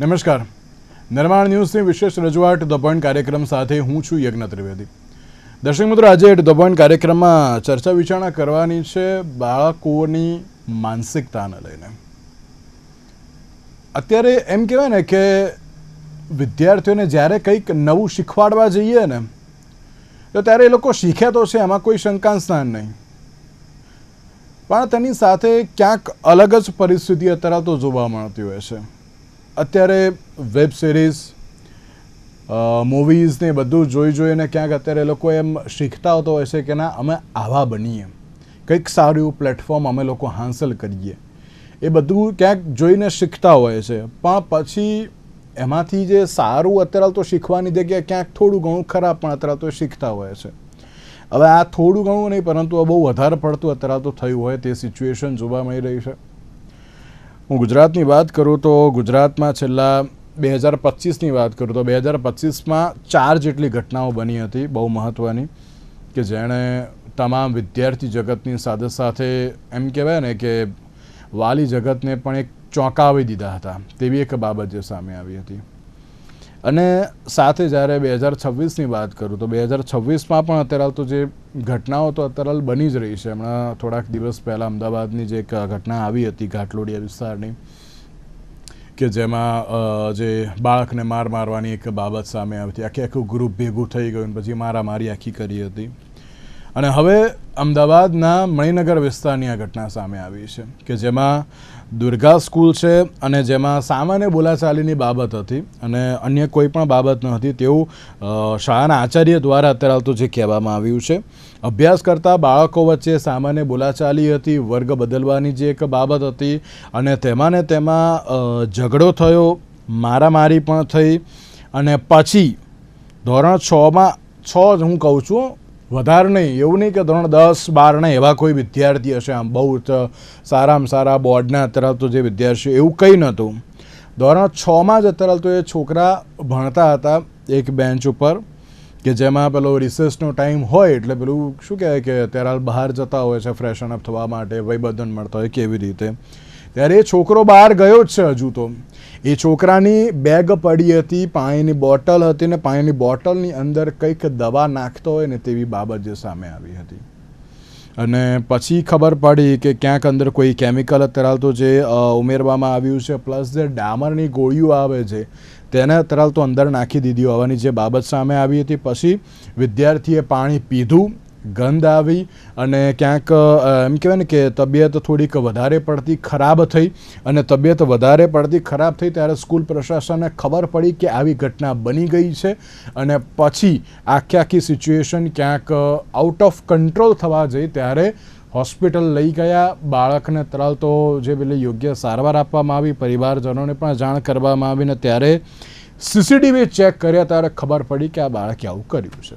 નમસ્કાર. નિર્માણ ન્યૂઝની વિશેષ રજૂઆત ધ પોઈન્ટ કાર્યક્રમ સાથે હું છું યજ્ઞ ત્રિવેદી. દર્શક મિત્રો, આજે ધ પોઈન્ટ કાર્યક્રમમાં ચર્ચા વિચારણા કરવાની છે બાળકોની માનસિકતાને લઈને. અત્યારે એમ કહેવાય ને કે વિદ્યાર્થીઓને જ્યારે કંઈક નવું શીખવાડવા જઈએ ને, તો ત્યારે એ લોકો શીખ્યા તો છે, એમાં કોઈ શંકા સ્થાન નહીં. પણ તેની સાથે ક્યાંક અલગ જ પરિસ્થિતિ અત્યારે તો જોવા મળતી હોય છે. અત્યારે વેબ સિરીઝ મૂવીઝ ને બધું જોઈ જોઈને ક્યાંક અત્યારે લોકો એમ શીખતા હોતો હોય છે કે ના, અમે આવા બનીએ. કંઈક સારું એવું પ્લેટફોર્મ અમે લોકો હાંસલ કરીએ. એ બધું ક્યાંક જોઈને શીખતા હોય છે. પણ પછી એમાંથી જે સારું અત્યારે તો શીખવાની જગ્યાએ ક્યાંક થોડું ઘણું ખરાબ પણ અત્યારે તો શીખતા હોય છે. હવે આ થોડું ઘણું નહીં, પરંતુ બહુ વધારે પડતું અત્યારે તો થયું હોય તે સિચ્યુએશન જોવા મળી રહી છે. હું ગુજરાતની વાત કરું તો ગુજરાતમાં છેલ્લા બે હજાર પચીસની વાત કરું તો બે હજાર પચીસમાં ચાર જેટલી ઘટનાઓ બની હતી, બહુ મહત્ત્વની કે જેણે તમામ વિદ્યાર્થી જગતની સાથે સાથે એમ કહેવાય ને કે વાલી જગતને પણ એક ચોંકાવી દીધા હતા, તેવી એક બાબત જે સામે આવી હતી. અને સાથે જ્યારે બે હજાર છવ્વીસની વાત કરું તો બે હજાર છવ્વીસમાં પણ અત્યારે તો જે ઘટનાઓ તો અત્યારે હાલ બની જ રહી છે. હમણાં થોડાક દિવસ પહેલાં અમદાવાદની જે એક ઘટના આવી હતી ઘાટલોડિયા વિસ્તારની, કે જેમાં જે બાળકને માર મારવાની એક બાબત સામે આવી હતી. આખી આખું ગ્રુપ ભેગું થઈ ગયું પછી મારામારી આખી કરી હતી. અને હવે અમદાવાદના મણિનગર વિસ્તારની આ ઘટના સામે આવી છે, કે જેમાં દુર્ગા સ્કૂલ છે અને જેમાં સામાન્ય બોલાચાલીની બાબત હતી અને અન્ય કોઈ પણ બાબત ન હતી તેવું શાળાના આચાર્ય દ્વારા અત્યારે હાલ તો જે કહેવામાં આવ્યું છે. અભ્યાસ કરતા બાળકો વચ્ચે સામાન્ય બોલાચાલી હતી, વર્ગ બદલવાની જે એક બાબત હતી અને તેમાં ને તેમાં ઝઘડો થયો, મારામારી પણ થઈ અને પછી ધોરણ છમાં છ જ હું કહું છું વધારે નહીં, એવું નહીં કે ધોરણ દસ બારના એવા કોઈ વિદ્યાર્થી હશે આમ બહુ જ સારામાં સારા બોર્ડના અત્યારે તો જે વિદ્યાર્થી એવું કંઈ નહોતું. ધોરણ છમાં જ અત્યારે તો એ છોકરા ભણતા હતા એક બેન્ચ ઉપર, કે જેમાં પેલો રિસેસનો ટાઈમ હોય એટલે પેલું શું કહેવાય કે અત્યારે બહાર જતા હોય છે, ફ્રેશન અપ થવા માટે વયબંધન મળતા હોય કેવી રીતે. ત્યારે એ છોકરો બહાર ગયો જ છે હજુ તો. એ છોકરાની બેગ પડી હતી, પાણીની બોટલ હતી ને પાણીની બોટલની અંદર કંઈક દવા નાખતો હોય ને તેવી બાબત જે સામે આવી હતી. અને પછી ખબર પડી કે ક્યાંક અંદર કોઈ કેમિકલ અત્યારે તો જે ઉમેરવામાં આવ્યું છે પ્લસ જે ડામરની ગોળીઓ આવે છે, તેને અત્યારે તો અંદર નાખી દીધી. હોવાની જે બાબત સામે આવી હતી. પછી વિદ્યાર્થીએ પાણી પીધું ગંધ આવી અને ક્યાંક એમ કહેવાય ને કે તબિયત થોડીક વધારે પડતી ખરાબ થઈ અને તબિયત વધારે પડતી ખરાબ થઈ ત્યારે સ્કૂલ પ્રશાસનને ખબર પડી કે આવી ઘટના બની ગઈ છે અને પછી આખી આખી સિચ્યુએશન ક્યાંક આઉટ ઓફ કંટ્રોલ થવા જઈ ત્યારે હોસ્પિટલ લઈ ગયા. બાળકને તરાલ તો જે પેલી યોગ્ય સારવાર આપવામાં આવી, પરિવારજનોને પણ જાણ કરવામાં આવીને ત્યારે સીસીટીવી ચેક કર્યા ત્યારે ખબર પડી કે આ બાળકે આવું કર્યું છે.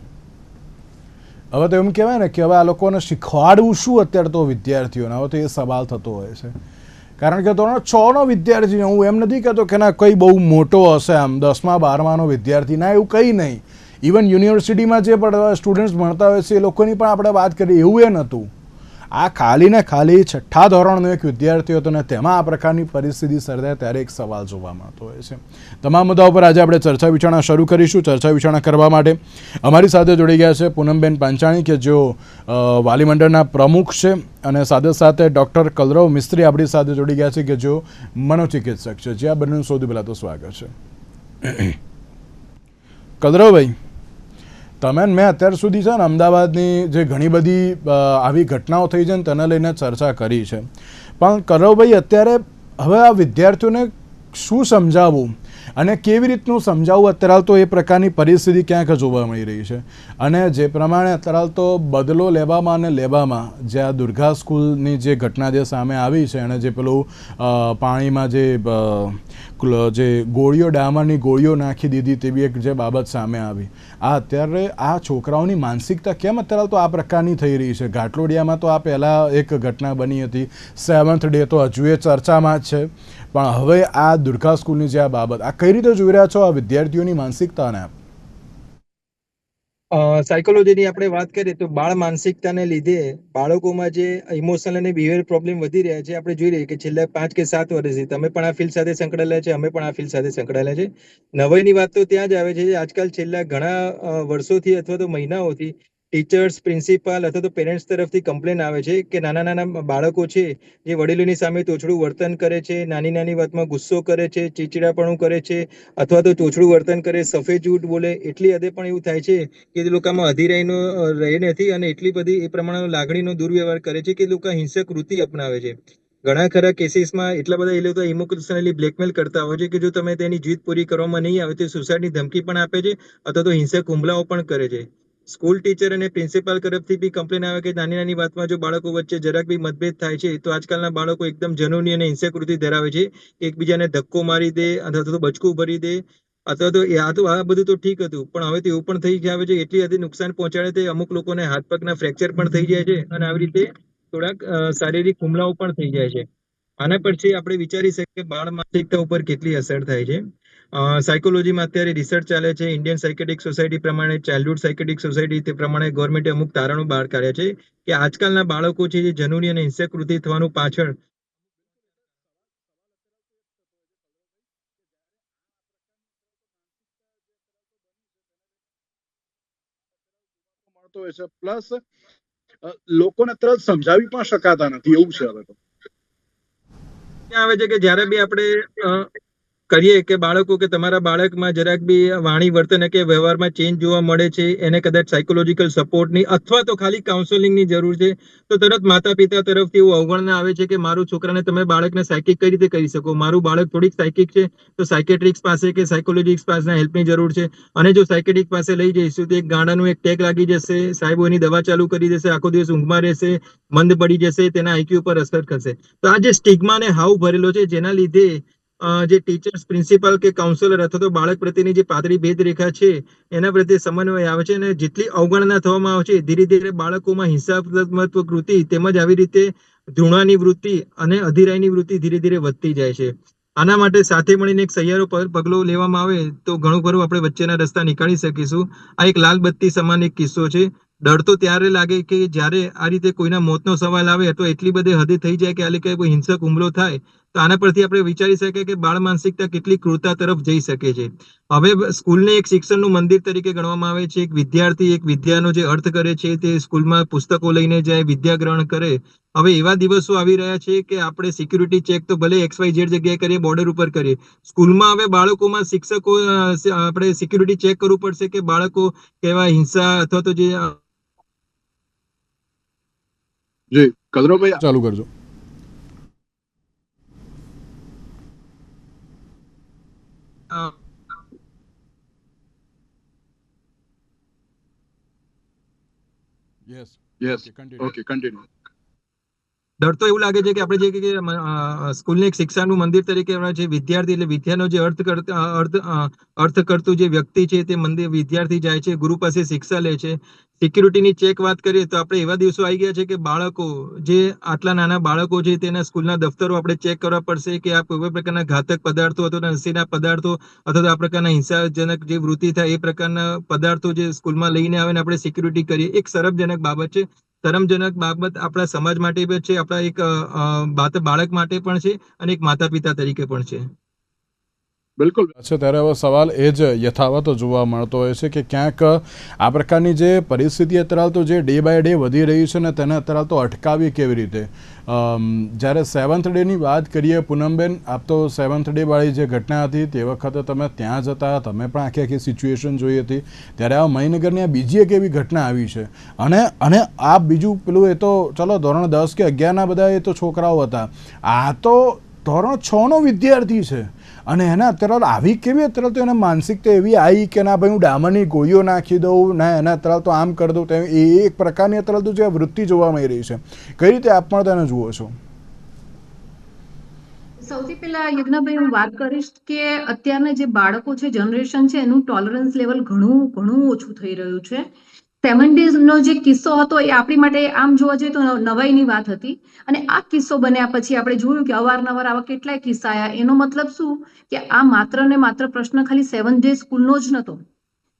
હવે તો એમ કહેવાય ને કે હવે આ લોકોને શીખવાડવું શું અત્યારે તો વિદ્યાર્થીઓને? હવે તો એ સવાલ થતો હોય છે. કારણ કે ધોરણ છ નો વિદ્યાર્થી હું એમ નથી કહેતો કે ના કંઈ બહુ મોટો હશે આમ, દસમા બારમાનો વિદ્યાર્થી. ના, એવું કંઈ નહીં. ઇવન યુનિવર્સિટીમાં જે પણ સ્ટુડન્ટ્સ ભણતા હોય છે, એ લોકોની પણ આપણે વાત કરીએ, એવું એ નહોતું. આ ખાલી ને ખાલી છઠ્ઠા ધોરણનો એક વિદ્યાર્થી હતો ને તેમાં આ પ્રકારની પરિસ્થિતિ સર્જાય ત્યારે એક સવાલ જોવા મળતો હોય છે. તમામ મુદ્દાઓ પર આજે આપણે ચર્ચા વિચારણા શરૂ કરીશું. ચર્ચા વિચારણા કરવા માટે અમારી સાથે જોડી ગયા છે પૂનમબેન પાંચાણી, કે જેઓ વાલી મંડળના પ્રમુખ છે, અને સાથે સાથે ડૉક્ટર કલરવ મિસ્ત્રી આપણી સાથે જોડી ગયા છે, કે જેઓ મનોચિકિત્સક છે. જે, આ બંનેનું સૌથી પહેલાં તો સ્વાગત છે. કલરવભાઈ તમે મેં અત્યાર સુધી છે ને અમદાવાદની જે ઘણી બધી આવી ઘટનાઓ થઈ છે ને તેને લઈને ચર્ચા કરી છે. પણ કરવભાઈ, અત્યારે હવે આ વિદ્યાર્થીઓને શું સમજાવવું અને કેવી રીતનું સમજાવવું? અત્યારે તો એ પ્રકારની પરિસ્થિતિ ક્યાંક જોવા મળી રહી છે. અને જે પ્રમાણે અત્યારે તો બદલો લેવામાં અને લેવામાં, જે આ દુર્ગા સ્કૂલની જે ઘટના જે સામે આવી છે, અને જે પેલું પાણીમાં જે જે ગોળીઓ ડામરની ગોળીઓ નાખી દીધી તેવી એક જે બાબત સામે આવી. આ અત્યારે આ છોકરાઓની માનસિકતા કેમ અત્યારે તો આ પ્રકારની થઈ રહી છે? ઘાટલોડિયામાં તો આ પહેલાં એક ઘટના બની હતી. સેવન્થ ડે તો હજુ એ ચર્ચામાં જ છે. પણ હવે આ દુર્ગા સ્કૂલની જે આ બાબત, આ કઈ રીતે જોઈ રહ્યા છો આ વિદ્યાર્થીઓની માનસિકતાને આપ? સાયકોલોજીની આપણે વાત કરીએ તો બાળ માનસિકતાને લીધે બાળકોમાં જે ઇમોશનલ અને બિહેવિયર પ્રોબ્લેમ વધી રહ્યા છે, આપણે જોઈ રહીએ કે છેલ્લા પાંચ કે સાત વર્ષથી તમે પણ આ ફિલ્ડ સાથે સંકળાયેલા છે, અમે પણ આ ફિલ્ડ સાથે સંકળાયેલા છે. નવાઈની વાત તો ત્યાં જ આવે છે, આજકાલ છેલ્લા ઘણા વર્ષોથી અથવા તો મહિનાઓથી ટીચર્સ પ્રિન્સિપાલ અથવા તો પેરેન્ટ્સ તરફથી કમ્પ્લેન આવે છે કે નાના નાના બાળકો છે જે વડીલોની સામે તોછડું વર્તન કરે છે, નાની નાની વાતમાં ગુસ્સો કરે છે ચીચીડાપણું કરે છે અથવા તો ચોછડું વર્તન કરે, સફેદ જૂઠ બોલે, એટલી હદે પણ એવું થાય છે કે એ લોકોમાં અધીરાઈનો રહે નથી અને એટલી બધી એ પ્રમાણેનો લાગણીનો દુર્વ્યવહાર કરે છે કે લોકો હિંસક વૃત્તિ અપનાવે છે. ઘણા ખરા કેસીસમાં એટલા બધા એ લોકો ઇમોશનલી બ્લેકમેલ કરતા હોય છે કે જો તમે તેની જીત પૂરી કરવામાં નહીં આવે તો સુસાઇડની ધમકી પણ આપે છે અથવા તો હિંસક હુમલાઓ પણ કરે છે. સ્કૂલ ટીચર અને પ્રિન્સિપાલ તરફથી બી કમ્પ્લેન આવે કે નાની નાની વાતમાં જો બાળકો વચ્ચે જરાક બી મતભેદ થાય છે, તો આજકાલના બાળકો એકદમ જનૂની અને હિંસકૃતિ ધરાવે છે. એકબીજાને ધક્કો મારી દે અથવા તો બચકું ભરી દે અથવા તો આ તો આ બધું તો ઠીક હતું, પણ હવે તો એવું પણ થઈ આવે છે, એટલી હદે નુકસાન પહોંચાડે તે અમુક લોકોને હાથ પગના ફ્રેક્ચર પણ થઈ જાય છે અને આવી રીતે થોડાક શારીરિક હુમલાઓ પણ થઈ જાય છે. આના પરથી આપણે વિચારી શકીએ કે બાળ માનસિકતા ઉપર કેટલી અસર થાય છે. સાયકોલોજીમાં અત્યારે રિસર્ચ ચાલે છે. ઇન્ડિયન સાયકેટિક સોસાયટી પ્રમાણે ચાઇલ્ડહુડ સાયકેટિક સોસાયટી તે પ્રમાણે ગવર્મેન્ટે અમુક તારણો બહાર કાઢ્યા છે કે આજકાલના બાળકો છે જે જનૂની અને હિંસક કૃતિ થવાનું પાછળ હોય છે. પ્લસ લોકોને તરત સમજાવી પણ શકાતા નથી. એવું છે હવે તો. આવે છે કે જ્યારે બી આપણે કરીએ કે બાળકો કે તમારા બાળકમાં જરાક બી વાણી વર્તન કે વ્યવહારમાં ચેન્જ જોવા મળે છે, એને કદાચ સાયકોલોજીકલ સપોર્ટની અથવા તો ખાલી કાઉન્સેલિંગની જરૂર છે, તો તરત માતા પિતા તરફથી એવું અવગણના આવે છે કે મારું છોકરાને તમે બાળકને સાયકિક કઈ રીતે કરી શકો? મારું બાળક થોડીક સાયકિક છે, તો સાયકેટ્રિક્સ પાસે કે સાયકોલોજીક્સ પાસે હેલ્પની જરૂર છે. અને જો સાયકેટ્રિક પાસે લઈ જઈશું તો એક ગાંડાનું એક ટેક લાગી જશે, સાહેબો એની દવા ચાલુ કરી દેશે, આખો દિવસ ઊંઘમાં રહેશે, મંદ પડી જશે, તેના આઈક્યુ પર અસર કરશે તો આ જે સ્ટિગ્મા ને હાવ ભરેલો છે, જેના લીધે જે ટીચર્સ પ્રિન્સિપાલ કે કાઉન્સેલર અથવા તો બાળક પ્રત્યેની જે પાતળી ભેદરેખા છે, એના પ્રત્યે સમન્વય આવે છે અને જેટલી અવગણના થવામાં આવે છે ધીરે ધીરે બાળકોમાં હિંસાત્મક વૃત્તિ તેમજ આવી રીતે ધૃણાની વૃત્તિ અને અધિરાયની વૃત્તિ ધીરે ધીરે વધતી જાય છે. આના માટે સાથે મળીને એક સહિયારો પ- પગલું લેવામાં આવે તો ઘણું ખરું આપણે વચ્ચેના રસ્તા નીકાળી શકીશું. આ એક લાલ બત્તી સમાન એક કિસ્સો છે. ડર તો ત્યારે લાગે કે જ્યારે આ રીતે કોઈના મોતનો સવાલ આવે તો એટલી બધી હદે થઈ જાય કે આ કોઈ હિંસક હુમલો થાય તો આના પરથી આપણે વિચારી શકીએ કે બાળ માનસિકતા કેટલી ક્રૂરતા તરફ જઈ શકે છે. હવે સ્કૂલને એક શિક્ષણનું મંદિર તરીકે ગણવામાં આવે છે. એક વિદ્યાર્થી એક વિદ્યાનો જે અર્થ કરે છે તે સ્કૂલમાં પુસ્તકો લઈને જાય વિદ્યા ગ્રહણ કરે. હવે એવા દિવસો આવી રહ્યા છે કે આપણે સિક્યુરિટી ચેક તો ભલે એક્સ વાય ઝેડ જગ્યાએ કરીએ બોર્ડર ઉપર કરીએ. સ્કૂલમાં હવે બાળકોમાં શિક્ષકો આપણે સિક્યુરિટી ચેક કરવું પડશે કે બાળકો કેવા હિંસા અથવા તો જે જી કદરોભાઈ ચાલુ કરજો. Um, yes. Yes. Okay, continue. Okay, continue. ડર તો એવું લાગે છે કે આપણે જે સ્કૂલને એક શિક્ષાનું મંદિર તરીકે છે વિદ્યાર્થી એટલે વિદ્યાનો જે અર્થ કરતા અર્થ અર્થ કરતું જે વ્યક્તિ છે તે મંદિર વિદ્યાર્થી જાય છે, ગુરુ પાસે શિક્ષા લે છે. સિક્યુરિટીની ચેક વાત કરીએ તો આપણે એવા દિવસો આવી ગયા છે કે બાળકો જે આટલા નાના બાળકો છે તેના સ્કૂલના દફતરો આપણે ચેક કરવા પડશે કે આ કોઈ પ્રકારના ઘાતક પદાર્થો અથવા તો નશીલા પદાર્થો અથવા તો આ પ્રકારના હિંસાજનક જે વૃત્તિ થાય એ પ્રકારના પદાર્થો જે સ્કૂલમાં લઈને આવે ને આપણે સિક્યુરિટી કરીએ. એક શરમજનક બાબત છે. શરમજનક બાબત આપણા સમાજ માટે પણ છે, આપણા એક બાળક માટે પણ છે અને એક માતા પિતા તરીકે પણ છે. બિલકુલ. છે ત્યારે હવે સવાલ એ જ યથાવત જોવા મળતો હોય છે કે ક્યાંક આ પ્રકારની જે પરિસ્થિતિ અત્યારે તો જે ડે બાય ડે વધી રહી છે ને તેને અત્યારે તો અટકાવી કેવી રીતે? જ્યારે સેવન્થ ડેની વાત કરીએ પૂનમબેન, આપ તો સેવન્થ ડે વાળી જે ઘટના હતી તે વખતે તમે ત્યાં જતા, તમે પણ આખી આખી સિચ્યુએશન જોઈ હતી. ત્યારે આ મહીનગરની આ બીજી એક એવી ઘટના આવી છે. અને અને આ બીજું પેલું એ તો ચલો ધોરણ દસ કે અગિયારના બધા એ તો છોકરાઓ હતા. આ તો ધોરણ છનો વિદ્યાર્થી છે. અને એના અત્યારે આવી કેવી, અત્યારે તો એને માનસિકતા એવી આવી કે ના, ભાઈ હું ડામરની ગોળીઓ નાખી દઉં, ના એના અત્યારે તો આમ કરી દઉં એ એક પ્રકારની અત્યારે તો જે વૃત્તિ જોવા મળી રહી છે. કઈ રીતે આપ પણ તેને જુઓ છો? સૌથી પહેલા યજ્ઞાભાઈ, હું વાત કરીશ કે અત્યારના જે બાળકો છે, જનરેશન છે, એનું ટોલરન્સ લેવલ ઘણું ઘણું ઓછું થઈ રહ્યું છે. સેવન નો જે કિસ્સો હતો એ આપણી માટે આમ જોવા જઈએ તો નવાઈની વાત હતી. અને આ કિસ્સો બન્યા પછી આપણે જોયું કે અવારનવાર આવા કેટલાય કિસ્સા આવ્યા એનો મતલબ શું? કે આ માત્ર ને માત્ર પ્રશ્ન ખાલી સેવન ડે સ્કૂલનો જ નહોતો.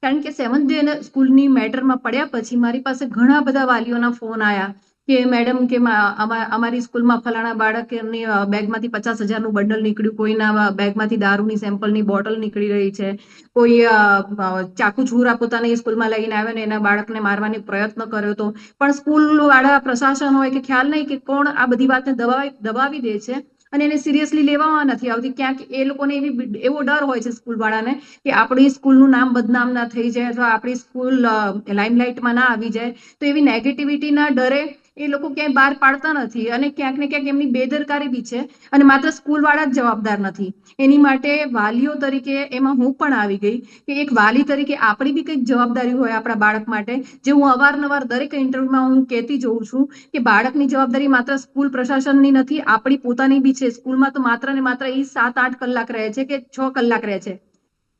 કારણ કે સેવન ડે સ્કૂલની મેટરમાં પડ્યા પછી મારી પાસે ઘણા બધા વાલીઓના ફોન આવ્યા કે મેડમ કે અમા- અમારી સ્કૂલમાં ફલાણા બાળકની બેગમાંથી પચાસ હજારનું બંડલ નીકળ્યું, કોઈના બેગમાંથી દારૂની સેમ્પલની બોટલ નીકળી રહી છે, કોઈ ચાકુ છૂરા પોતાની સ્કૂલમાં લઈને આવ્યો ને એના બાળકને મારવાની પ્રયત્ન કર્યો હતો પણ સ્કૂલ વાળા પ્રશાસન હોય કે ખ્યાલ નહીં કે કોણ આ બધી વાતને દબાવી દબાવી દે છે અને એને સિરિયસલી લેવામાં નથી આવતી. ક્યાંક એ લોકોને એવી એવો ડર હોય છે સ્કૂલ વાળાને કે આપણી સ્કૂલનું નામ બદનામ ના થઈ જાય અથવા આપણી સ્કૂલ લાઇમલાઇટમાં ના આવી જાય. તો એવી નેગેટિવિટીના ડરે એ લોકો ક્યાંય બહાર પાડતા નથી અને ક્યાંક ને ક્યાંક એમની બેદરકારી બી છે અને માત્ર સ્કૂલ વાળા જ જવાબદાર નથી. એની માટે વાલીઓ તરીકે એમાં હું પણ આવી ગઈ કે એક વાલી તરીકે આપણી બી કંઈક જવાબદારી હોય આપણા બાળક માટે. જે હું અવારનવાર દરેક ઇન્ટરવ્યુમાં હું કહેતી જોઉં છું કે બાળકની જવાબદારી માત્ર સ્કૂલ પ્રશાસનની નથી, આપણી પોતાની બી છે. સ્કૂલમાં તો માત્ર ને માત્ર એ સાત, આઠ કલાક રહે છે કે છ કલાક રહે છે.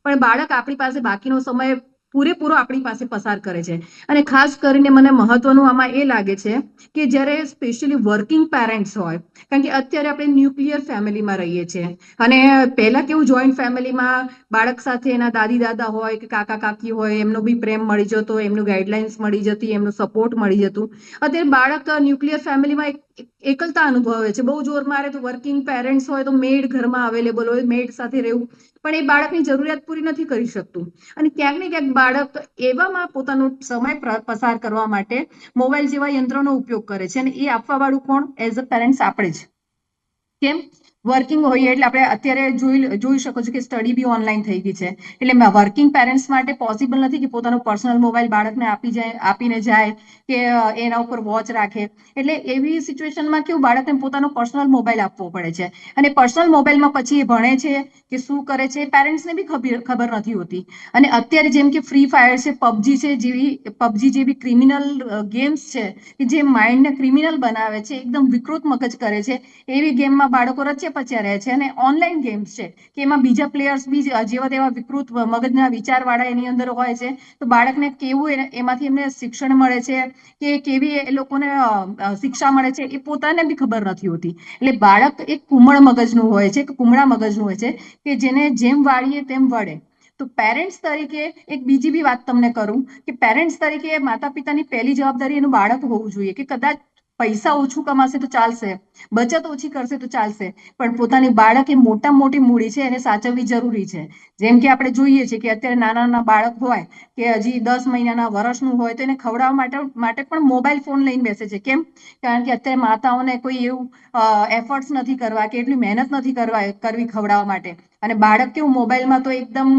પણ બાળક આપણી પાસે બાકીનો સમય પૂરેપૂરો આપણી પાસે પસાર કરે છે. અને ખાસ કરીને મને મહત્વનું આમાં એ લાગે છે કે જ્યારે સ્પેશિયલી વર્કિંગ પેરેન્ટ્સ હોય, કારણ કે અત્યારે આપણે ન્યુક્લિયર ફેમિલીમાં રહીએ છીએ અને પહેલા કેવું જોઈન્ટ ફેમિલીમાં બાળક સાથે એના દાદી દાદા હોય કે કાકા કાકી હોય, એમનો બી પ્રેમ મળી જતો, એમનું ગાઈડલાઇન્સ મળી જતી, એમનું સપોર્ટ મળી જતું. અત્યારે બાળક ન્યુક્લિયર ફેમિલીમાં એક એક- એકલતા અનુભવે છે. બહુ જોર મારે તો વર્કિંગ પેરેન્ટ્સ હોય તો મેડ ઘરમાં અવેલેબલ હોય મેડ સાથે રહેવું. પણ એ બાળકની જરૂરિયાત પૂરી નથી કરી શકતું. અને ક્યાંક ને ક્યાંક બાળક એવામાં પોતાનો સમય પસાર કરવા માટે મોબાઈલ જેવા યંત્રોનો ઉપયોગ કરે છે અને એ આપવા વાળું કોણ? એઝ અ પેરેન્ટ્સ આપણે જ. કેમ? વર્કિંગ હોઈએ એટલે આપણે અત્યારે જોઈ જોઈ શકો છો કે સ્ટડી બી ઓનલાઈન થઈ ગઈ છે. એટલે વર્કિંગ પેરેન્ટ્સ માટે પોસિબલ નથી કે પોતાનો પર્સનલ મોબાઈલ બાળકને આપી જાય, આપીને જાય કે એના ઉપર વોચ રાખે. એટલે એવી સિચ્યુએશનમાં કેવું બાળકને પોતાનો પર્સનલ મોબાઈલ આપવો પડે છે. અને પર્સનલ મોબાઈલમાં પછી એ ભણે છે કે શું કરે છે પેરેન્ટ્સને બી ખબર ખબર નથી હોતી. અને અત્યારે જેમ કે ફ્રી ફાયર છે પબજી છે, જેવી પબજી જેવી ક્રિમિનલ ગેમ્સ છે કે જે માઇન્ડને ક્રિમિનલ બનાવે છે, એકદમ વિકૃત મગજ કરે છે, એવી ગેમમાં બાળકો રચ્યા પચ્યા રહે છે અને ઓનલાઈન ગેમ્સ છે, કે એમાં બીજા પ્લેયર્સ બી જેવા તેવા વિકૃત મગજના વિચારવાળા એની અંદર હોય છે, તો બાળકને કેવું એમાંથી એમને શિક્ષણ મળે છે, કે કેવી એ લોકોને શિક્ષા મળે છે, એ પોતાને બી ખબર નથી હોતી. એટલે બાળક એક કુમળ મગજનું હોય છે કે કુમળા મગજનું હોય છે, કે જેને જેમ વાળીએ તેમ વળે. તો પેરેન્ટ્સ તરીકે એક બીજી બી વાત તમને કરું, કે પેરેન્ટ્સ તરીકે માતા પિતાની પહેલી જવાબદારી એનું બાળક હોવું જોઈએ, કે કદાચ પૈસા ઓછું કમાશે તો ચાલશે, બચત ઓછી કરશે તો ચાલશે, પણ પોતાની બાળક એ મોટા મોટી મૂડી છે એને સાચવવી જરૂરી છે. જેમ કે આપણે જોઈએ છીએ કે અત્યારે નાના નાના બાળક હોય કે હજી દસ મહિનાના વર્ષનું હોય તો એને ખવડાવવા માટે માટે પણ મોબાઈલ ફોન લઈને બેસે છે. કેમ? કારણ કે અત્યારે માતાઓને કોઈ એવું એફર્ટ્સ નથી કરવા કે એટલી મહેનત નથી કરવા, કરવી ખવડાવવા માટે. અને બાળક કેવું મોબાઈલમાં તો એકદમ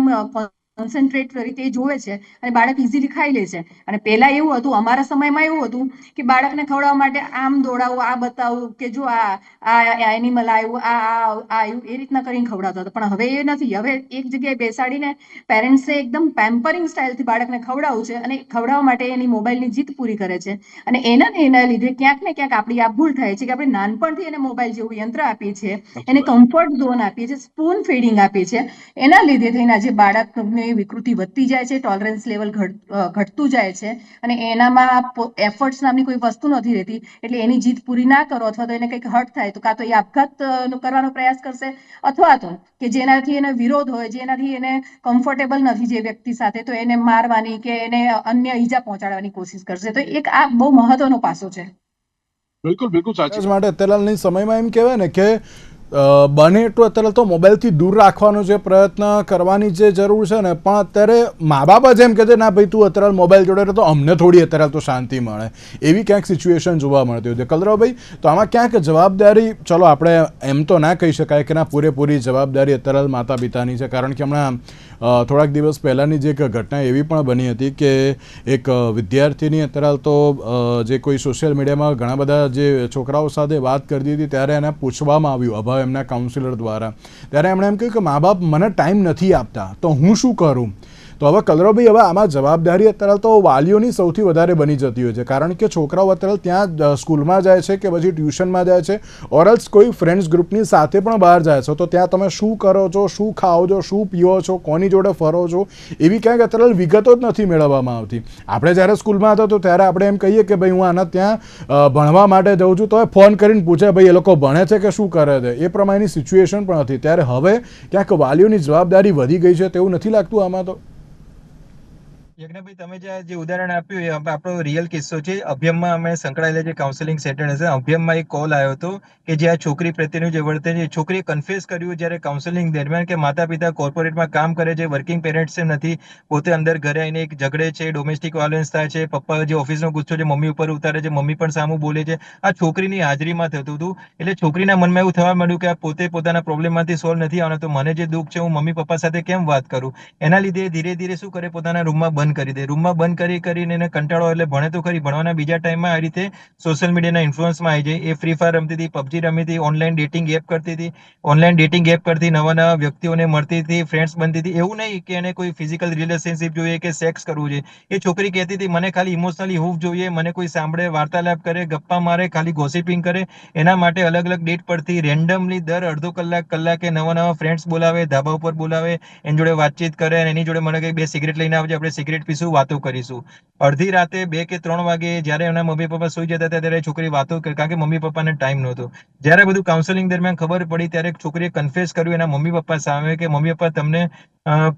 કોન્સન્ટ્રેટ રીતે તે જોવે છે અને બાળક ઇઝીલી ખાઈ લે છે. અને પહેલા એવું હતું અમારા સમયમાં એવું હતું કે બાળકને ખવડાવવા માટે આમ દોડાવવું આ બતાવું કે જો આ આ એનિમલ આવ્યું આ આ આ આવ્યું એ રીતના કરીને ખવડાવતા હતા. પણ હવે એ નથી. હવે એક જગ્યાએ બેસાડીને પેરેન્ટ્સે એકદમ પેમ્પરિંગ સ્ટાઇલથી બાળકને ખવડાવવું છે અને ખવડાવવા માટે એની મોબાઈલની જીત પૂરી કરે છે. અને એના ને એના લીધે ક્યાંક ને ક્યાંક આપણી આ ભૂલ થાય છે કે આપણે નાનપણથી એને મોબાઈલ જેવું યંત્ર આપીએ છીએ એને કમ્ફર્ટ ઝોન આપીએ છીએ સ્પૂન ફીડિંગ આપીએ છીએ. એના લીધે થઈને આજે બાળકની વિકૃતિ વધતી જાય છે ટોલરન્સ લેવલ ઘટતું જાય છે અને એનામાં એફર્ટ્સ નામની કોઈ વસ્તુ નથી રહેતી એટલે એની જીત પૂરી ના કરો અથવા તો એને કંઈક હર્ટ થાય તો કાં તો એ આપઘાત કરવાનો પ્રયાસ કરશે અથવા તો કે જેનાથી એને વિરોધ હોય જેનાથી એને કમ્ફર્ટેબલ નથી જે વ્યક્તિ સાથે તો એને મારવાની કે એને અન્ય ઈજા પહોંચાડવાની કોશિશ કરશે. તો એક આ બહુ મહત્વનો પાસો છે. બિલકુલ બિલકુલ સાચી માટે અત્યારના સમયમાં એમ કહેવાય ને કે બને એટલું અત્યારે તો મોબાઈલથી દૂર રાખવાનો જે પ્રયત્ન કરવાની જે જરૂર છે ને, પણ અત્યારે મા બાપ જ એમ કહે છે, ના ભાઈ, તું અત્યારે મોબાઈલ જોડે તો અમને થોડી અત્યારે તો શાંતિ મળે. એવી ક્યાંક સિચ્યુએશન જોવા મળતી હોય છે. કલરવભાઈ તો આમાં ક્યાંક જવાબદારી, ચલો, આપણે એમ તો ના કહી શકાય કે ના પૂરેપૂરી જવાબદારી અત્યારે માતા પિતાની છે, કારણ કે હમણાં થોડાક દિવસ પહેલાંની જે એક ઘટના એવી પણ બની હતી કે એક વિદ્યાર્થીની અત્યારે તો જે કોઈ સોશિયલ મીડિયામાં ઘણા બધા જે છોકરાઓ સાથે વાત કરતી હતી ત્યારે એને પૂછવામાં આવ્યું, અભાવ એમના કાઉન્સિલર દ્વારા. ત્યારે એમણે એમ કહ્યું કે, મા બાપ મને ટાઈમ નથી આપતા, તો હું શું કરું? તો હવે કલરવભાઈ હવે આમાં જવાબદારી અત્યારે તો વાલીઓની સૌથી વધારે બની જતી હોય છે. કારણ કે છોકરાઓ અત્યારે ત્યાં સ્કૂલમાં જાય છે કે પછી ટ્યુશનમાં જાય છે ઓરલ્સ કોઈ ફ્રેન્ડ્સ ગ્રુપની સાથે પણ બહાર જાય છે. તો ત્યાં તમે શું કરો છો? શું ખાઓ છો? શું પીઓ છો? કોની જોડે ફરો છો? એવી ક્યાંક અત્યારે વિગતો જ નથી મેળવવામાં આવતી. આપણે જ્યારે સ્કૂલમાં હતા તો ત્યારે આપણે એમ કહીએ કે ભાઈ હું આના ત્યાં ભણવા માટે જાઉં છું. તો એ ફોન કરીને પૂછે ભાઈ, એ લોકો ભણે છે કે શું કરે છે? એ પ્રમાણેની સિચ્યુએશન પણ હતી. ત્યારે હવે ક્યાંક વાલીઓની જવાબદારી વધી ગઈ છે તેવું નથી લાગતું આમાં તો? યજ્ઞભાઈ, તમે જે ઉદાહરણ આપ્યું એ આપણો રિયલ કિસ્સો છે. અભ્યમમાં અમે સંકળાયેલા જે કાઉન્સેલિંગ સેન્ટર છે અભ્યમમાં એક કોલ આવ્યો હતો કે જે આ છોકરી પ્રત્યેનું જે વર્તન છે છોકરીએ કન્ફેસ કર્યું જ્યારે કાઉન્સેલિંગ દરમિયાન કે માતા પિતા કોર્પોરેટમાં કામ કરે છે વર્કિંગ પેરેન્ટ્સ નથી, પોતે અંદર ઘરે આવીને એક ઝઘડે છે ડોમેસ્ટિક વાયોલન્સ થાય છે, પપ્પા જે ઓફિસનો ગુસ્સો છે, મમ્મી ઉપર ઉતારે છે, મમ્મી પણ સામું બોલે છે. આ છોકરીની હાજરીમાં થતું હતું. એટલે છોકરીના મનમાં એવું થવા માંડ્યું કે આ પોતે પોતાના પ્રોબ્લેમમાંથી સોલ્વ નથી આવવાનો. તો મને જે દુઃખ છે, હું મમ્મી પપ્પા સાથે કેમ વાત કરું? એના લીધે ધીરે ધીરે શું કરે? પોતાના રૂમમાં બંધ કરી દે. રૂમમાં બંધ કરી કરીને એને કંટાળો એટલે ભણે તો ખરી, ભણવાના બીજા ટાઈમમાં આ રીતે સોશિયલ મીડિયાના ઇન્ફ્લુઅન્સમાં આવી જાય. એ ફ્રી ફાયર રમતી હતી પબજી રમતી હતી ઓનલાઈન ડેટિંગ એપ કરતી હતી. ઓનલાઈન ડેટિંગ એપ કરતી નવા નવા વ્યક્તિઓને મળતી હતી ફ્રેન્ડ્સ બનતી હતી. એવું નહીં કે એને કોઈ ફિઝિકલ રિલેશનશિપ જોઈએ કે સેક્સ કરવું જોઈએ. એ છોકરી કહેતી હતી, મને ખાલી ઇમોશનલી હૂફ જોઈએ, મને કોઈ સાંભળે, વાર્તાલાપ કરે, ગપ્પા મારે, ખાલી ગોસિપિંગ કરે. એના માટે અલગ અલગ ડેટ પરથી રેન્ડમલી દર અડધો કલાક, કલાકે નવા નવા ફ્રેન્ડ્સ બોલાવે, ધાબા ઉપર બોલાવે, એની જોડે વાતચીત કરે અને એની જોડે મને કહે બે સિગરેટ લઈને આવજે, આપણે સિગરેટ પીશું વાતો કરીશું. અડધી રાતે બે કે ત્રણ વાગે જ્યારે એના મમ્મી પપ્પા સુઈ જતા હતા ત્યારે છોકરી વાતો કરે કારણ કે મમ્મી પપ્પાને ટાઈમ નહોતો. જ્યારે બધું કાઉન્સેલિંગ દરમિયાન ખબર પડી ત્યારે છોકરીએ કન્ફેસ કર્યું એના મમ્મી પપ્પા સામે કે મમ્મી પપ્પા તમને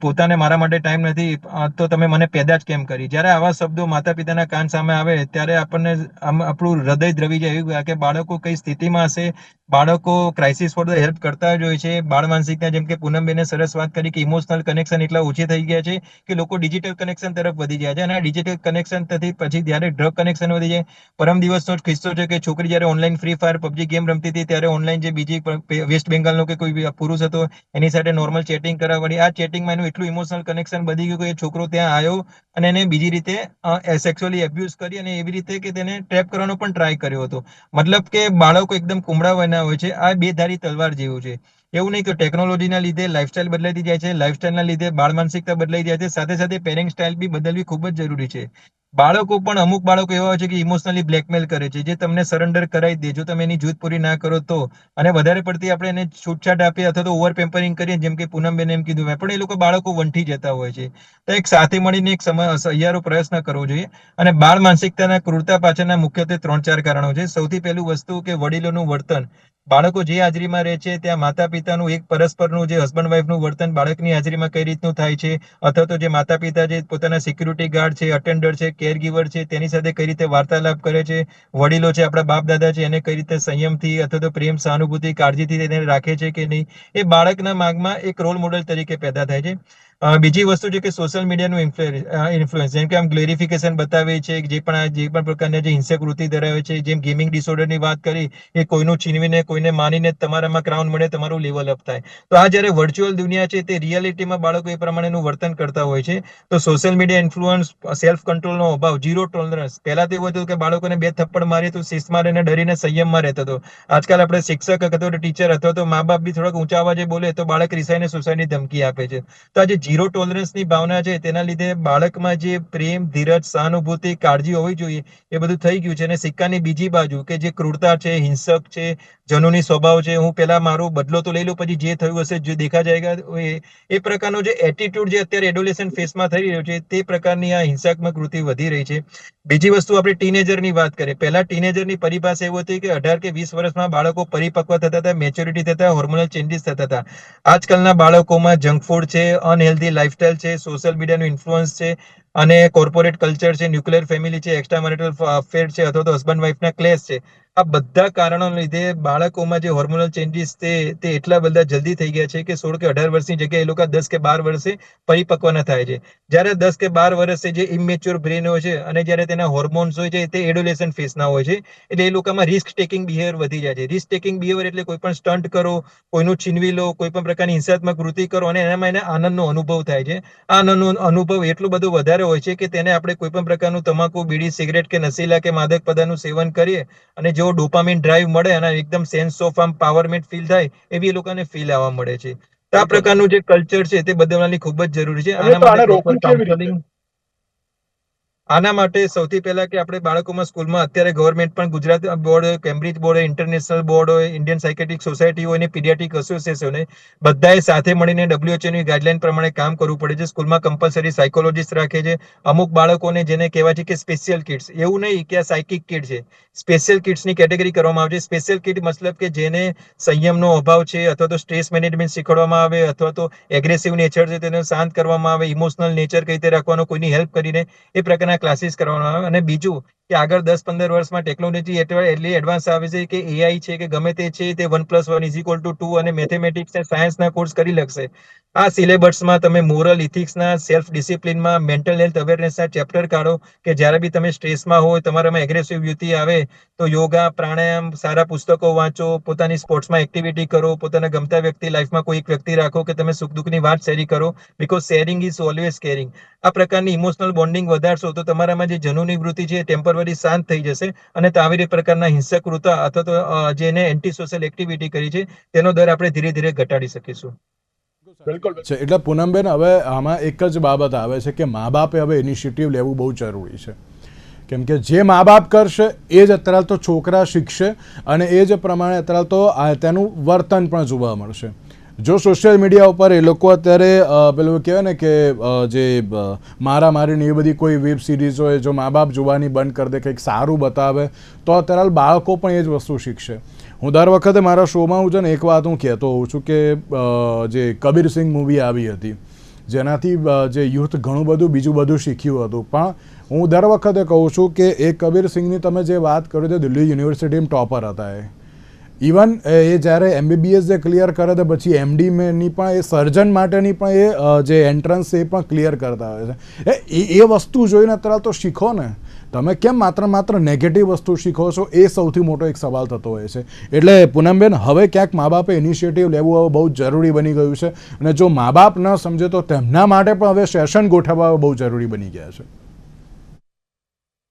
પોતાને મારા માટે ટાઈમ નથી. તો તમે મને પેદા જ કેમ કરી? જ્યારે આવા શબ્દો માતા પિતાના કાન સામે આવે, ત્યારે આપણને આપણું હૃદય દ્રવી જાય એવું કે બાળકો કઈ સ્થિતિમાં હશે? બાળકો ક્રાઇસિસ ફોર ધ હેલ્પ કરતા જ હોય છે. બાળ માનસિકતા જેમ કે પૂનમબેને સરસ વાત કરી કે ઇમોશનલ કનેક્શન એટલા ઓછી થઈ ગયા છે કે લોકો ડિજિટલ કનેક્શન તરફ વધી ગયા છે અને આ ડિજિટલ કનેક્શન થતી પછી જ્યારે ડ્રગ કનેક્શન વધી જાય, પરમ દિવસનો જ કિસ્સો છે કે છોકરી જ્યારે online free fire PUBG game રમતી હતી, ત્યારે ઓનલાઈન જે બીજી વેસ્ટ બેંગાલનો કે કોઈ પુરુષ હતો, એની સાથે નોર્મલ ચેટિંગ કરાવવાની, આ ચેટિંગમાં એનું એટલું ઇમોશનલ કનેક્શન બની ગયું કે એ છોકરો ત્યાં આવ્યો અને એને બીજી રીતે સેક્સ્યુઅલી એબ્યુઝ કરી અને એવી રીતે કે તેને ટ્રેપ કરવાનો પણ ટ્રાય કર્યો હતો. મતલબ કે બાળકો એકદમ કુમળા વયના હોય છે, આ બે ધારી તલવાર જેવું છે. એવું નહીં કે ટેકનોલોજીના લીધે લાઇફસ્ટાઇલ બદલાતી જાય છે લાઇફસ્ટાઇલના લીધે બાળ માનસિકતા બદલાઈ જાય છે, સાથે સાથે પેરેન્ટ સ્ટાઇલ બી બદલવી ખૂબ જ જરૂરી છે. બાળકો પણ અમુક બાળકો એવા હોય છે કે ઇમોશનલી બ્લેકમેલ કરે છે, જે તમને સરેન્ડર કરાવી દે, જો તમે એની જૂથ પૂરી ના કરો તો. અને વધારે પડતી આપણે એને છૂટછાટ આપીએ અથવા તો ઓવર પેમ્પરિંગ કરીએ, જેમ કે પૂનમબેન એમ કીધું પણ એ લોકો બાળકો વંઠી જતા હોય છે. તો એક સાથે મળીને એક સહિયારો પ્રયત્ન કરવો જોઈએ. અને બાળ માનસિકતાના ક્રૂરતા પાછળના મુખ્યત્વે ત્રણ ચાર કારણો છે. સૌથી પહેલું વસ્તુ કે વડીલોનું વર્તન. બાળકો જે હાજરીમાં રહે છે, ત્યાં માતા પિતાનું એક પરસ્પરનું જે હસબન્ડ વાઈફનું વર્તન બાળકની હાજરીમાં કઈ રીતનું થાય છે, અથવા તો જે માતા પિતા જે પોતાના સિક્યુરિટી ગાર્ડ છે અટેન્ડર છે કેરગીવર છે, તેની સાથે કઈ રીતે વાર્તાલાપ કરે છે, વડીલો છે, આપણા બાપ દાદા છે, એને કઈ રીતે સંયમથી અથવા તો પ્રેમ સહાનુભૂતિ, કાળજીથી તેને રાખે છે કે નહીં, એ બાળકના માગમાં એક રોલ મોડેલ તરીકે પેદા થાય છે. બીજી વસ્તુ છે કે સોશિયલ મીડિયાનું ઇન્ફ્લુઅન્સ જેમ કે આમ ગ્લેરિફિકેશન બતાવે છે, જે પણ જે પણ પ્રકારના જે હિંસક વૃત્તિ ધરાવે છે, જેમ ગેમિંગ ડિસઓર્ડરની વાત કરી, એ કોઈનું છીનવીને, કોઈને માનીને તમારામાં ક્રાઉન મળે, તમારું લેવલ અપ થાય. તો આ જ્યારે વર્ચ્યુઅલ દુનિયા છે, તે રિયાલિટીમાં બાળકો એ પ્રમાણેનું વર્તન કરતા હોય છે. તો સોશિયલ મીડિયા ઇન્ફ્લુઅન્સ સેલ્ફ કંટ્રોલનો અભાવ ઝીરો ટોલરન્સ પહેલા તો એવું હતું કે બાળકોને બે થપ્પડ મારી તો શિસ્તમાં રહીને ડરીને સંયમમાં રહેતો હતો. આજકાલ આપણે શિક્ષક અથવા તો ટીચર અથવા તો મા બાપ બી થોડાક ઊંચા અવાજે બોલે તો બાળક રિસાઈને સુસાઈડની ધમકી આપે છે. તો આ જે ઝીરો ટોલરન્સની ભાવના છે, તેના લીધે બાળકમાં જે પ્રેમ, ધીરજ, સહાનુભૂતિ, કાળજી હોવી જોઈએ, એ બધું થઈ ગયું છે. અને સિક્કાની બીજી બાજુ કે જે ક્રૂરતા છે, હિંસક છે જનુની સ્વભાવ છે, હું પેલા મારો બદલો તો લઈ લઉં, પછી જે થયું હશે, જે દેખા જાયગા, એ એ પ્રકારનો જે એટીટ્યુડ જે અત્યારે એડોલેશન ફેસમાં થઈ રહ્યો છે, તે પ્રકારની આ હિંસાત્મક વૃત્તિ વધી રહી છે. બીજી વસ્તુ આપણે ટીનેજરની વાત કરીએ, પહેલા ટીનેજરની પરિભાષા એવું હતી કે અઢાર કે વીસ વર્ષમાં બાળકો પરિપક્વ થતા હતા મેચ્યોરિટી થતા હોર્મોનલ ચેન્જીસ થતા હતા. આજકાલના બાળકોમાં જંક ફૂડ છે અનહેલ્ધી લાઇફસ્ટાઇલ છે સોશિયલ મીડિયાનું ઇન્ફ્લુઅન્સ છે અને કોર્પોરેટ કલ્ચર છે ન્યુક્લિયર ફેમિલી છે એક્સ્ટ્રા મેરિટલ અફેર છે, અથવા તો હસબન્ડ વાઇફના ક્લેશ છે, આ બધા કારણોને લીધે બાળકોમાં જે હોર્મોનલ ચેન્જીસ તે તે એટલા બધા જલ્દી થઈ ગયા છે કે સોળ કે અઢાર વર્ષની જગ્યાએ એ લોકો દસ કે બાર વર્ષે પરિપક્વના થાય છે. જ્યારે દસ કે બાર વર્ષે જે ઇમેચ્યોર બ્રેન હોય છે અને જ્યારે તેના હોર્મોન્સ હોય છે, તે એડોલેશન ફેસના હોય છે, એટલે એ લોકોમાં રિસ્ક ટેકિંગ બિહેવિયર વધી જાય છે. રિસ્ક ટેકિંગ બિહેવિયર એટલે કોઈ પણ સ્ટન્ટ કરો, કોઈનું છીનવી લો, કોઈ પણ પ્રકારની હિંસાત્મક વૃત્તિ કરો અને એનામાં એને આનંદનો અનુભવ થાય છે. આ આનંદનો અનુભવ એટલો બધો વધારે હોય છે કે તેને આપણે કોઈ પણ પ્રકારનું તમાકુ બીડી સિગરેટ કે નશીલા કે માદક પદાર્થનું સેવન કરીએ અને જેવો ડોપામિન ડ્રાઈવ મળે અને એકદમ સેન્સ ઓફ આમ પાવરમેન્ટ ફીલ થાય એવી એ લોકોને ફીલ આવવા મળે છે. તો આ પ્રકારનું જે કલ્ચર છે તે બદલવાની ખૂબ જ જરૂરી છે. આના proper રોકવું કેવી રીતે? counseling- આના માટે સૌથી પહેલા કે આપણે બાળકોમાં સ્કૂલમાં અત્યારે ગવર્મેન્ટ પણ ગુજરાત બોર્ડ કેમ્બ્રિજ બોર્ડ હોય ઇન્ટરનેશનલ બોર્ડ હોય ઇન્ડિયન સાયકેટિક સોસાયટી હોય અને પીડિયાટિક એસોસિએશન હોય, બધાએ સાથે મળીને ડબ્લ્યુએચઓની ગાઈડલાઇન પ્રમાણે કામ કરવું પડે છે. સ્કૂલમાં કમ્પલસરી સાયકોલોજીસ્ટ રાખે છે. અમુક બાળકોને જેને કહેવાય છે કે સ્પેશિયલ કિડ્સ એવું નહીં કે આ સાયકિક કિડ છે. સ્પેશિયલ કિડ્સની કેટેગરી કરવામાં આવે છે. સ્પેશિયલ કિડ મતલબ કે જેને સંયમનો અભાવ છે અથવા તો સ્ટ્રેસ મેનેજમેન્ટ શીખવાડવામાં આવે અથવા તો એગ્રેસિવ નેચર છે તેને શાંત કરવામાં આવે ઇમોશનલ નેચર કઈ રીતે રાખવાનો, કોઈની હેલ્પ કરીને એ પ્રકારના ક્લાસીસ કરવામાં આવે. અને બીજું કે આગળ દસ પંદર વર્ષમાં ટેકનોલોજી એટલી એડવાન્સ આવે છે કે એઆઈ છે કે ગમે તે છે તે one plus one is equal to two અને મેથેમેટિક્સ અને સાયન્સના કોર્સ કરી લખશે. આ સિલેબસમાં તમે મોરલ ઇથિક્સના સેલ્ફ ડિસિપ્લિનમાં મેન્ટલ હેલ્થ અવેરનેસના ચેપ્ટર કાઢો કે જ્યારે બી તમે સ્ટ્રેસમાં હોય, તમારામાં એગ્રેસિવ યુતિ આવે, તો યોગા, પ્રાણાયામ, સારા પુસ્તકો વાંચો, પોતાની સ્પોર્ટ્સમાં એક્ટિવિટી કરો, પોતાના ગમતા વ્યક્તિ લાઈફમાં કોઈ એક વ્યક્તિ રાખો કે તમે સુખ દુઃખની વાત શેરી કરો because sharing is always caring આ પ્રકારની ઇમોશનલ બોન્ડિંગ વધારશો તો તમારામાં જે જનુની વૃત્તિ છે એ ટેમ્પરરી શાંત થઈ જશે અને આવી પ્રકારના હિંસક વૃત્તિ અથવા તો જેને એન્ટી સોશિયલ એક્ટિવિટી કરી છે તેનો દર આપણે ધીરે ધીરે ઘટાડી શકીશું. બિલકુલ છે એટલે પૂનમબેન હવે આમાં એક જ બાબત આવે છે કે મા બાપે હવે ઇનિશિયેટિવ લેવું બહુ જરૂરી છે. કેમ કે જે મા બાપ કરશે એ જ અત્યારે તો છોકરા શીખશે અને એ જ પ્રમાણે અત્યારે તો આ તેનું વર્તન પણ જોવા મળશે. જો સોશિયલ મીડિયા ઉપર એ લોકો અત્યારે પેલું કહેવાય ને કે જે અ, મારામારીની એ બધી કોઈ વેબ સિરીઝ હોય જો મા બાપ જોવાની બંધ કરી દે કંઈક સારું બતાવે તો અત્યારે બાળકો પણ એ જ વસ્તુ શીખશે. હું દર વખતે મારા શોમાં હું છે ને એક વાત હું કહેતો હોઉં છું કે જે કબીર સિંહ મૂવી આવી હતી જેનાથી જે યુથ ઘણું બધું બીજું બધું શીખ્યું હતું. પણ હું દર વખતે કહું છું કે એ કબીર સિંહની તમે જે વાત કરો તો દિલ્હી યુનિવર્સિટીમાં ટોપર હતા એ. ઇવન એ જ્યારે એમબીબીએસ જે ક્લિયર કરે તો પછી એમડી ની પણ એ સર્જન માટેની પણ એ જે એન્ટ્રન્સ એ પણ ક્લિયર કરતા હોય છે. એ, એ- એ વસ્તુ જોઈને અત્યારે તો શીખો ને. તમે કેમ માત્ર માત્ર નેગેટિવ વસ્તુ શીખો છો? એ સૌથી મોટો એક સવાલ થતો હોય છે. એટલે પૂનમબેન, હવે ક્યાંક મા બાપે ઇનિશિયેટિવ લેવું હવે બહુ જરૂરી બની ગયું છે. અને જો મા બાપ ન સમજે તો તેમના માટે પણ હવે સેશન ગોઠવવા બહુ જરૂરી બની ગયા છે.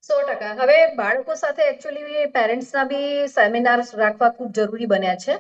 સો ટકા. હવે બાળકો સાથે એકચ્યુઅલી પેરેન્ટ્સના બી સેમિનાર્સ રાખવા ખૂબ જરૂરી બન્યા છે.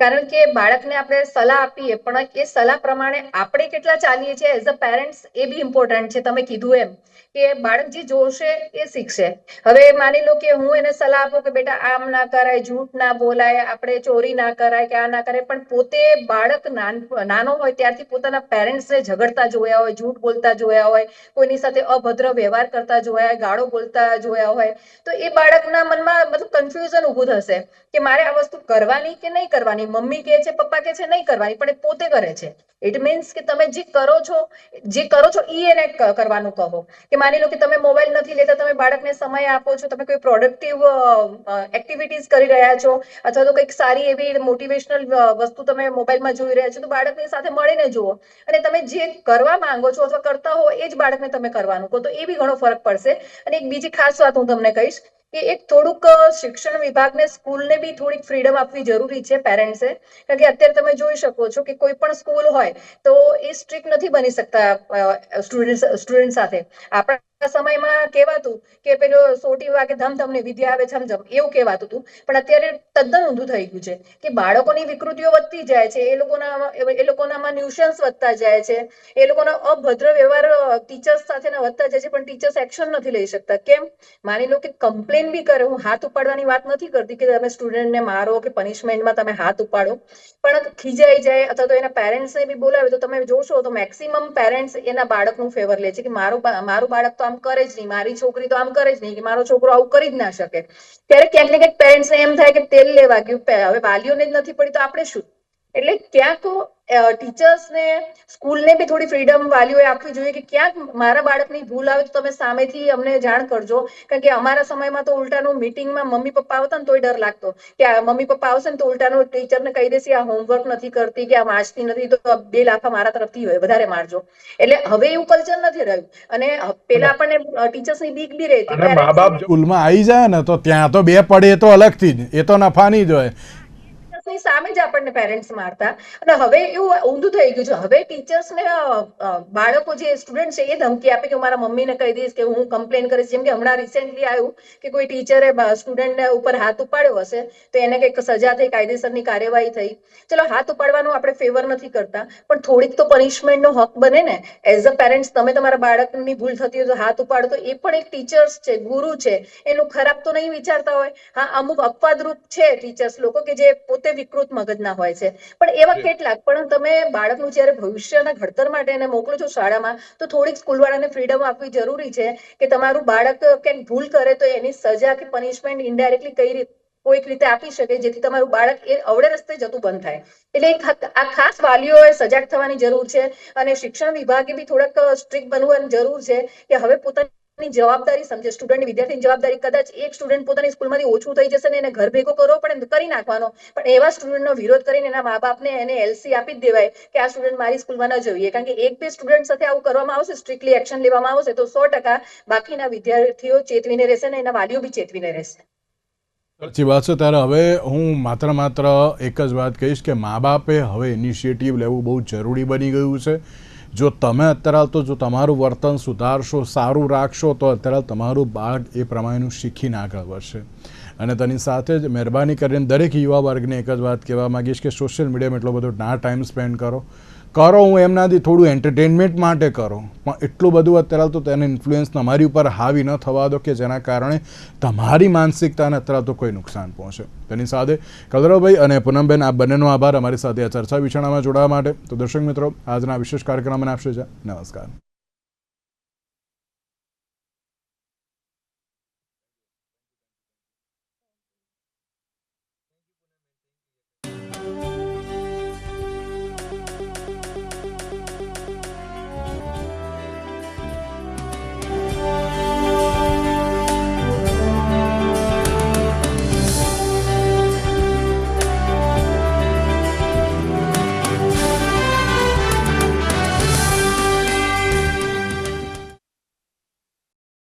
કારણ કે બાળકને આપણે સલાહ આપીએ, પણ એ સલાહ પ્રમાણે આપણે કેટલા ચાલીએ છીએ? એઝ અ પેરેન્ટ્સ એ બી ઇમ્પોર્ટન્ટ છે, તમે કીધું એમ. કે બાળક જે જોશે એ શીખશે. હવે માની લો કે હું એને સલાહ આપું કે બેટા આમ ના કરાય, જૂઠ ના બોલાય, આપણે ચોરી ના કરાય કે આ ના કરાય, પણ પોતે બાળક નાનો હોય ત્યારથી પોતાના પેરેન્ટ્સને ઝઘડતા જોયા હોય, જૂઠ બોલતા જોયા હોય, કોઈની સાથે અભદ્ર વ્યવહાર કરતા જોયા હોય, ગાળો બોલતા જોયા હોય, તો એ બાળકના મનમાં મતલબ કન્ફ્યુઝન ઊભું થશે કે મારે આ વસ્તુ કરવાની કે નહીં કરવાની? મમ્મી કહે છે, પપ્પા કહે છે, નહીં કરવાની, પણ એ પોતે કરે છે. ઇટ મીન્સ કે તમે જે કરો છો, જે કરો છો એ એને કરવાનું કહો. કે માની લો કે તમે મોબાઈલ નથી લેતા, તમે બાળકને સમય આપો છો, તમે કોઈ પ્રોડક્ટિવ એક્ટિવિટીઝ કરી રહ્યા છો, અથવા તો કંઈક સારી એવી મોટિવેશનલ વસ્તુ તમે મોબાઈલમાં જોઈ રહ્યા છો, તો બાળકની સાથે મળીને જુઓ. અને તમે જે કરવા માંગો છો અથવા કરતા હો, એ જ બાળકને તમે કરવાનું કહો. તો એ બી ઘણો ફરક પડશે. અને એક બીજી ખાસ વાત હું તમને કહીશ કે એક થોડુંક શિક્ષણ વિભાગને, સ્કૂલને બી થોડીક ફ્રીડમ આપવી જરૂરી છે પેરેન્ટ્સે કારણ કે અત્યારે તમે જોઈ શકો છો કે કોઈ પણ સ્કૂલ હોય તો એ સ્ટ્રિક્ટ નથી બની શકતા સ્ટુડન્ટ સ્ટુડન્ટ સાથે. આપણા સમયમાં કહેવાતું કે પેલો સોટી વાગે ધમ ધમને વિદ્યા આવે છમછમ એવું કહેવાતું હતું પણ અત્યારે તદ્દન ઊંધું થઈ ગયું છે કે બાળકોની વિકૃતિઓ વધતી જાય છે, એ લોકોના એ લોકોનામાં ન્યુશન્સ વધતા જાય છે, એ લોકોનો અભદ્ર વ્યવહાર ટીચર્સ સાથેના વધતા જાય છે, પણ ટીચર્સ એક્શન નથી લઈ શકતા. કેમ? માની લો કે કમ્પ્લેન બી કરે, હું હાથ ઉપાડવાની વાત નથી કરતી કે તમે સ્ટુડન્ટને મારો કે પનિશમેન્ટમાં તમે હાથ ઉપાડો. પણ ખીજાઈ જાય અથવા તો એના પેરેન્ટ્સને બી બોલાવે તો તમે જોશો તો મેક્સિમમ પેરેન્ટ્સ એના બાળકનું ફેવર લે છે કે મારું મારું બાળક તો આમ કરે જ નહીં, મારી છોકરી તો આમ કરે જ નહીં કે મારો છોકરો આવું કરી જ ના શકે. ત્યારે ક્યાંક ને ક્યાંક પેરેન્ટ્સને એમ થાય કે તેલ લેવા ગયું, હવે વાલીઓને જ નથી પડી તો આપણે શું? એટલે ક્યાંક ટીચર્સને સ્કૂલને બી થોડી ફ્રીડમ વાલીઓએ આપવી જોઈએ કે ક્યાંક મારા બાળકની ભૂલ આવે તો તમે સામેથી અમને જાણ કરજો. કારણ કે અમારા સમયમાં તો ઉલટાનું મીટિંગમાં મમ્મી પપ્પા આવતા ને તોય ડર લાગતો. કે મમ્મી પપ્પા આવશે ને તો ઉલટાનું ટીચરને કહી દેશે આ હોમવર્ક નથી કરતી કે આ વાંચતી નથી. તો બે લાફા મારા તરફથી વધારે મારજો. એટલે હવે એવું કલ્ચર નથી રહ્યું. અને પેલા આપણને ટીચર્સની બીક બી રહેતી મા બાપ સ્કૂલમાં આવી જાય ને તો ત્યાં તો બે પડે એ તો અલગથી જ એ તો નફાની જ હોય. ની સામે જ આપણને પેરેન્ટ્સ મારતા. અને હવે એવું ઊંધું થઈ ગયું છે. હવે ટીચર્સને બાળકો જે સ્ટુડન્ટ છે એ ધમકી આપે કે મારા મમ્મીને કહી દઈશ કે હું કમ્પ્લેન કરીશ. જેમ કે હમણાં રિસેન્ટલી આવ્યું કે કોઈ ટીચરે સ્ટુડન્ટ ઉપર હાથ ઉપાડ્યો હશે, તો એને કંઈક સજા થઈ, કાયદેસરની કાર્યવાહી થઈ. ચલો, હાથ ઉપાડવાનું આપણે ફેવર નથી કરતા. પણ થોડીક તો પનિશમેન્ટનો હક બને ને. એઝ અ પેરેન્ટ્સ તમે તમારા બાળકની ભૂલ થતી હોય તો હાથ ઉપાડો. તો એ પણ એક ટીચર્સ છે, ગુરુ છે. એનું ખરાબ તો નહીં વિચારતા હોય. હા, અમુક અપવાદરૂપ છે ટીચર્સ લોકો કે જે પોતે વિકૃત મગજના હોય છે. પણ એવા કેટલાક પણ તમે બાળકનું જ્યારે ભવિષ્યના ઘડતર માટે એને મોકલો છો શાળામાં તો થોડીક સ્કૂલવાળાને ફ્રીડમ આપવી જરૂરી છે કે તમારું બાળક કંઈક ભૂલ કરે તો એની સજા કે પનિશમેન્ટ ઇનડાયરેક્ટલી કઈ રીતે કોઈક રીતે આપી શકે જેથી તમારું બાળક એ અવળે રસ્તે જતું બંધ થાય. એટલે આ ખાસ વાલીઓએ સજાગ થવાની જરૂર છે અને શિક્ષણ વિભાગે બી થોડાક સ્ટ્રિક્ટ બનવાની જરૂર છે કે હવે પોતાની જવાબદારી સમજે. સ્ટુડન્ટ વિદ્યાર્થીની જવાબદારી કદાચ એક સ્ટુડન્ટ પોતાની સ્કૂલમાંથી ઓછું થઈ જશે ને એને ઘર ભેગો કરવો પણ ને કરી નાખવાનો. પણ એવા સ્ટુડન્ટનો વિરોધ કરીને એના મા બાપને એને એલસી આપી જ દેવાય કે આ સ્ટુડન્ટ મારી સ્કૂલમાં ન જોઈએ. કારણ કે એક બે સ્ટુડન્ટ સાથે આવું કરવામાં આવશે સ્ટ્રિક્ટલી એક્શન લેવામાં આવશે, તો સો ટકા બાકીના વિદ્યાર્થીઓ ચેતવીને રહેશે ને એના વાલીઓ બી ચેતવીને રહેશે. સાચી વાત છે. ત્યારે હવે હું માત્ર માત્ર એક જ વાત કહીશ કે મા બાપે હવે ઇનિશિયેટિવ લેવું બહુ જરૂરી બની ગયું છે. જો તમે અત્યારે તો જો તમારું વર્તન સુધારશો, સારું રાખશો, તો અત્યારે તમારું બાળક એ પ્રમાણેનું શીખીને આગળ વધશે. અને તેની સાથે જ મહેરબાની કરીને દરેક યુવા વર્ગને એક જ વાત કહેવા માંગીશ કે સોશિયલ મીડિયામાં એટલો બધો ના ટાઈમ સ્પેન્ડ કરો. કરો, હું એમનાથી થોડું એન્ટરટેનમેન્ટ માટે કરો. પણ એટલું બધું અત્યારે તો તેને ઇન્ફ્લુઅન્સ તમારી ઉપર હાવી ન થવા દો કે જેના કારણે તમારી માનસિકતાને અત્યારે તો કોઈ નુકસાન પહોંચે. તેની સાથે કલરવભાઈ અને પૂનમબેન આ બંનેનો આભાર. અમારી સાથે આ ચર્ચા વિચારણામાં જોડાવા માટે. તો દર્શક મિત્રો, આજના વિશેષ કાર્યક્રમને આપશે છે નમસ્કાર.